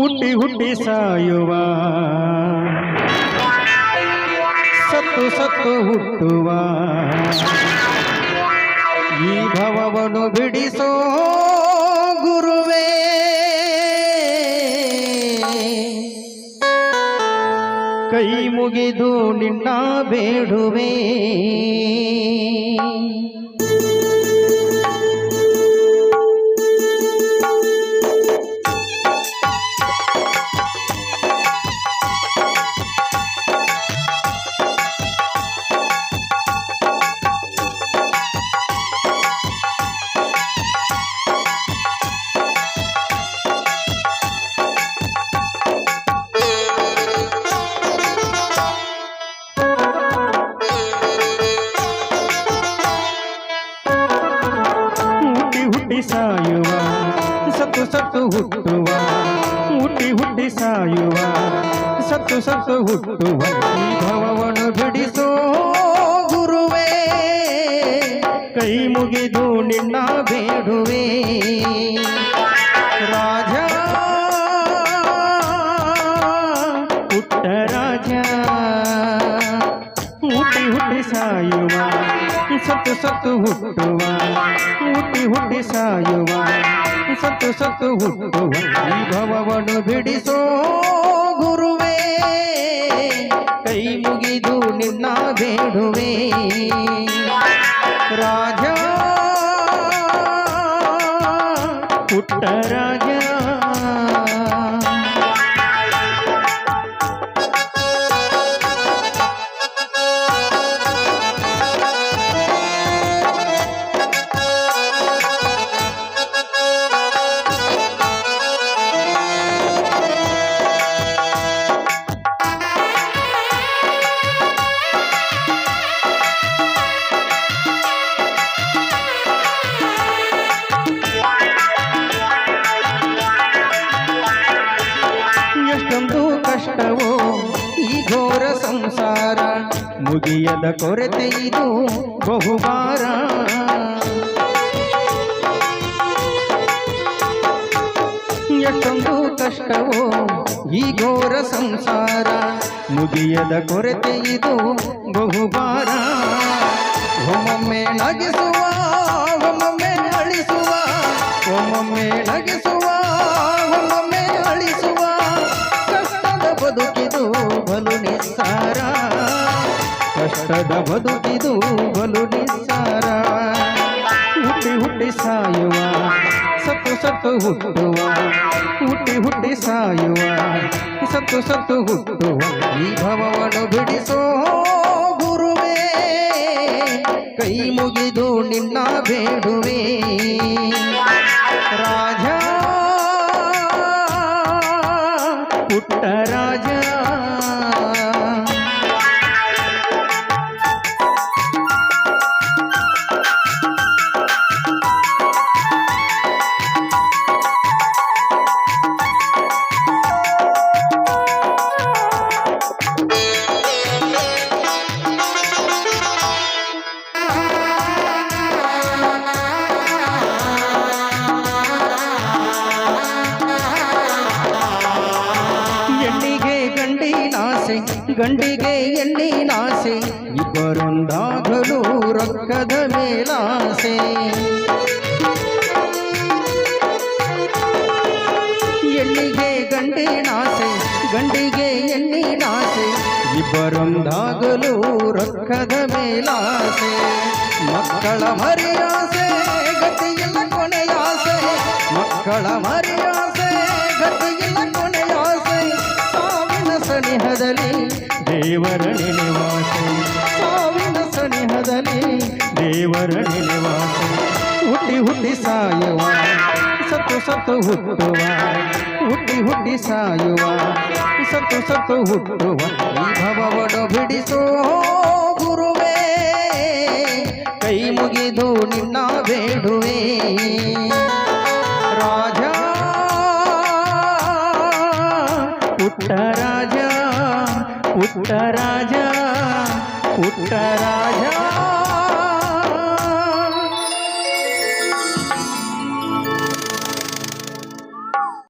ಹುಟ್ಟಿ ಹುಟ್ಟಿ ಸಾಯುವ. ಸತ್ತು ಸತ್ತು ಹುಟ್ಟುವ. ಈ ಭವವನ್ನು ಬಿಡಿಸೋ ಗುರುವೇ. ಕೈ ಮುಗಿದು ನಿನ್ನ ಬೇಡುವೆ. ಸತ್ತು ಹುಟ್ಟುವ, ಹುಟ್ಟಿ ಹುಟ್ಟಿ ಸಾಯುವ, ಸತ್ತು ಸತ್ತು ಹುಟ್ಟುವ ಭವವನ್ನು ಬಿಡಿಸೋ ಗುರುವೇ, ಕೈ ಮುಗಿದು ನಿನ್ನ ಬೇಡುವೆ. ರಾಜ ಪುಟ್ಟ ರಾಜ. ಹುಟ್ಟಿ ಹುಟ್ಟಿ ಸಾಯುವ ಸತ್ತು ಸತ್ತು ಹುಟ್ಟುವ ಹುಟ್ಟಿ ಹುಟ್ಟಿ ಸಾಯುವ ಸತ್ತು ಸತ್ತು ಹುಟ್ಟುವ ಈ ಭವವನ್ನು ಬಿಡಿಸೋ ಗುರುವೇ ಕೈ ಮುಗಿದು ನಿನ್ನ ಬೇಡುವೆ ರಾಜ ಪುಟ್ಟ ಸಂಸಾರ ಮುಗಿಯದ ಕೊರತೆ ಇದು ಬಹುಭಾರ. ಎಷ್ಟೊಂದು ಕಷ್ಟವೋ ಈ ಘೋರ ಸಂಸಾರ ಮುಗಿಯದ ಕೊರತೆ ಇದು ಬಹುಬಾರ ಒಮ್ಮೊಮ್ಮೆ ನಗಿಸುವ, ಒಮ್ಮೊಮ್ಮೆ ನಳಿಸುವ, ಒಮ್ಮೊಮ್ಮೆ ನಗಿಸುವ ನಿಸ್ಸಾರ. ಕಷ್ಟದ ಬದುಕಿದು ಬಲು ನಿಸ್ಸಾರ. ಹುಟ್ಟಿ ಹುಟ್ಟಿ ಸಾಯುವ, ಸತ್ತು ಸತ್ತು ಹುಟ್ಟುವ, ಹುಟ್ಟಿ ಹುಟ್ಟಿ ಸಾಯುವ, ಸತ್ತು ಸತ್ತು ಹುಟ್ಟುವ ಈ ಭವವನ್ನು ಬಿಡಿಸೋ ಗುರುವೇ, ಕೈ ಮುಗಿದು ನಿನ್ನ ಬೇಡುವೆ. ರಾಜ ಪುಟ್ಟ ಗಂಡಿಗೆ ಎಣ್ಣಿನಾಸೆ ಇಬ್ಬರೊಂದಾಗಲು ರೊಕ್ಕದ ಮೇಲಾಸೆ ಎಣ್ಣಿಗೆ ಗಂಡಿನಾಸೆ ಗಂಡಿಗೆ ಎಣ್ಣಿನಾಸೆ ಇಬ್ಬರೊಂದಾಗಲು ರೊಕ್ಕದ ಮೇಲಾಸೆ ಮಕ್ಕಳ ಮರಿಯಾಸೆ ಗತಿಯಿಲ್ಲ ಕೊನೆಯಾಸೆ ಮಕ್ಕಳ ಮರಿಯಾಸೆ ಗತಿಯಿಲ್ಲ ಕೊನೆಯಾಸೆ ಸಾವಿನ ಸನಿಹದಲ್ಲಿ ದೇವರ ನಿವಾಸೆ ಸಾವಿನ ಸನಿಹದಲ್ಲಿ ದೇವರ ನಿವಾಸೆ ಹುಟ್ಟಿ ಹುಟ್ಟಿ ಸಾಯುವ, ಸತ್ತು ಸತ್ತು ಹುಟ್ಟುವ, ಹುಟ್ಟಿ ಹುಟ್ಟಿ ಸಾಯುವ, ಸತ್ತು ಸತ್ತು ಹುಟ್ಟುವ ಭವವನ್ನು ಬಿಡಿಸೋ ಗುರುವೇ. ಕೈ ಮುಗಿದು ನಿನ್ನ ಬೇಡುವೆ. ರಾಜ ಉತ್ತರ ಪುಟ್ಟ ರಾಜ ಪುಟ್ಟ ರಾಜ